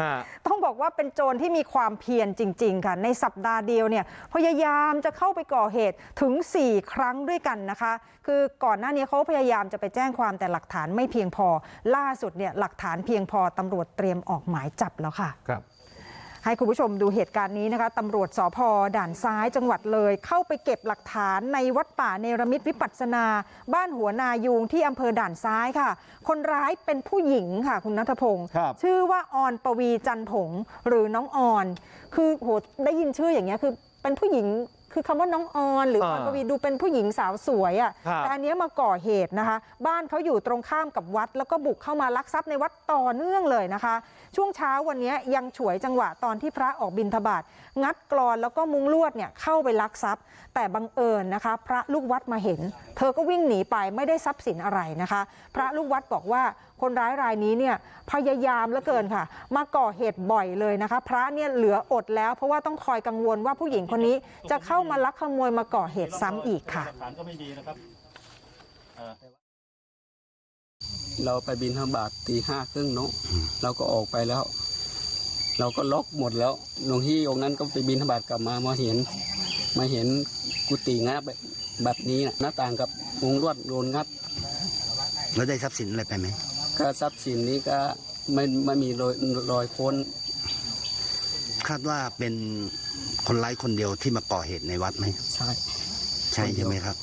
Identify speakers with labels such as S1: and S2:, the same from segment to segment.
S1: ฮะ
S2: ต้องบอกว่าเป็นโจรที่มีความเพียรจริง ๆ ค่ะ ในสัปดาห์เดียวเนี่ยพยายามจะเข้าไปก่อเหตุถึง 4 ครั้งด้วยกันนะคะ คือก่อนหน้านี้เขาพยายามจะไปแจ้งความแต่หลักฐานไม่เพียงพอ ล่าสุดเนี่ยหลักฐานเพียงพอตำรวจเตรียมออกหมายจับแล้วค่ะ
S1: ครับ
S2: ให้คุณผู้ชมดูเหตุการณ์นี้นะคะตำรวจสพด่านซ้ายจังหวัดเลย เข้าไปเก็บหลักฐานในวัดป่าเนรมิตวิปัสสนา บ้านหัวนายูงที่อำเภอด่านซ้ายค่ะ คนร้ายเป็นผู้หญิงค่ะ คุณนัทพงศ์
S1: ครับ
S2: ชื่อว่าออนปวีจันผงหรือน้องออน คือโหได้ยินชื่ออย่างเงี้ยคือเป็นผู้หญิง คือคำว่าน้องออนหรือออน
S1: อ่า
S2: ปวีดูเป็นผู้หญิงสาวสวยอะ
S1: ครั่ะบ
S2: แต่อันเนี้ยมาก่อเหตุนะคะ บ้านเขาอยู่ตรงข้ามกับวัด แล้วก็บุกเข้ามาลักทรัพย์ในวัดต่อเนื่องเลยนะคะ ช่วงเช้าวันนี้ยังฉวยจังหวะตอนที่พระออกบิณฑบาตงัดกรอนแล้วก็มุงลวดเนี่ยเข้าไปลักทรัพย์ แต่บังเอิญนะคะ พระลูกวัดมาเห็นเธอก็วิ่งหนีไปไม่ได้ทรัพย์สินอะไรนะคะ พระลูกวัดบอกว่าคนร้ายรายนี้เนี่ยพยายามเหลือเกินค่ะ มาก่อเหตุบ่อยเลยนะคะ พระเนี่ยเหลืออดแล้ว เพราะว่าต้องคอยกังวลว่าผู้หญิงคนนี้จะเข้ามาลักขโมยมาก่อเหตุซ้ำอีกค่ะ
S3: หลักฐานก็ไม่ดีนะครับเอ่อ
S4: เราไปบินทบาทตีห้าครึ่งเนาะเราก็ออกไปแล้ว เราก็ล็อกหมดแล้วหลวงพี่องค์นั้นก็ไปบินทบาทกลับมามาเห็น มาเห็นกุฏิงับ แบบแบบนี้นะหน้าต่างกับมุงลวดโดนงัด
S5: แล้วได้ทรัพย์สินอะไรไปไหม
S4: ก็ทรัพย์สินนี้ก็ไม่ไม่มีรอยรอยค้น
S5: คาดว่าเป็นคนร้ายคนเดียวที่มาก่อเหตุในวัดไหม
S4: ใช่
S5: ใช่ใช่ไหมครับ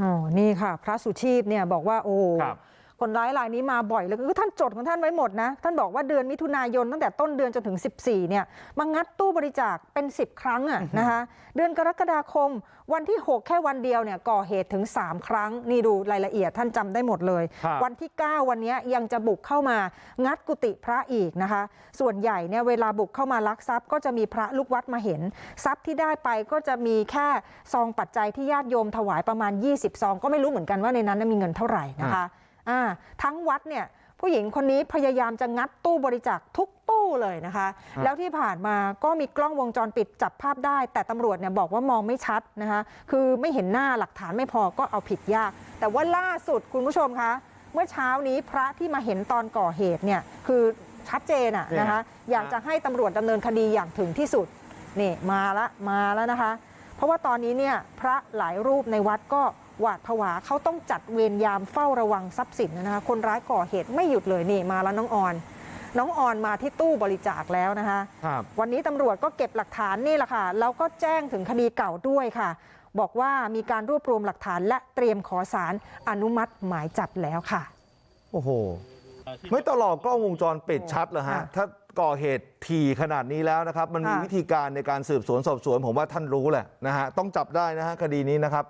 S2: อ๋อ นี่ค่ะ พระสุชีพเนี่ยบอกว่าโอ้
S1: ครับ
S2: คนร้ายรายนี้มาบ่อยเลยคือท่านจดของท่านไว้หมดนะ ท่านบอกว่าเดือนมิถุนายนตั้งแต่ต้นเดือนจนถึง 14เนี่ยมางัดตู้บริจาคเป็น 10 ครั้งอะนะคะเดือนกรกฎาคมวันที่ 6 แค่วันเดียวเนี่ยก่อเหตุถึง 3 ครั้ง นี่ดูรายละเอียดท่านจำได้หมดเลย
S1: ครับ
S2: วันที่ 9 วันเนี้ยยังจะบุกเข้ามางัดกุฏิพระอีกนะคะ ส่วนใหญ่เนี่ยเวลาบุกเข้ามาลักทรัพย์ก็จะมีพระลูกวัดมาเห็น ทรัพย์ที่ได้ไปก็จะมีแค่ซองปัจจัยที่ญาติโยมถวายประมาณ 20 ซอง ก็ไม่รู้เหมือนกันว่าในนั้นนะมีเงินเท่าไหร่นะคะ อ่าทั้งวัดเนี่ยผู้หญิงคนนี้พยายามจะงัดตู้บริจาคทุกตู้เลยนะคะ
S1: ครับ
S2: แล้วที่ผ่านมาก็มีกล้องวงจรปิดจับภาพได้ แต่ตำรวจเนี่ยบอกว่ามองไม่ชัดนะคะ คือไม่เห็นหน้าหลักฐานไม่พอก็เอาผิดยาก แต่ว่าล่าสุดคุณผู้ชมคะ เมื่อเช้านี้พระที่มาเห็นตอนก่อเหตุเนี่ยคือชัดเจนอะ
S1: เนี่ย
S2: นะคะ อยากจะให้ตำรวจดำเนินคดีอย่างถึงที่สุด นี่มาละมาแล้วนะคะ เพราะว่าตอนนี้เนี่ยพระหลายรูปในวัดก็ หวาดผวาเขาต้องจัดเวรยามเฝ้าระวังทรัพย์สินนะคะคนร้ายก่อเหตุไม่หยุดเลยนี่มาแล้วน้องออน น้องออนมาที่ตู้บริจาคแล้วนะคะ
S1: ครับ
S2: วันนี้ตำรวจก็เก็บหลักฐานนี่แหละค่ะแล้วก็แจ้งถึงคดีเก่าด้วยค่ะ บอกว่ามีการรวบรวมหลักฐานและเตรียมขอสารอนุมัติหมายจับแล้วค่ะ
S1: โอ้โหไม่ตลอดกล้องวงจรปิดชัดเหรอฮะ
S2: ค่ะ
S1: ถ้าก่อเหตุทีขนาดนี้แล้วนะครับ มันมี
S2: ค่ะ
S1: วิธีการในการสืบสวนสอบสวน ผมว่าท่านรู้แหละนะฮะต้องจับได้นะฮะคดีนี้นะครับ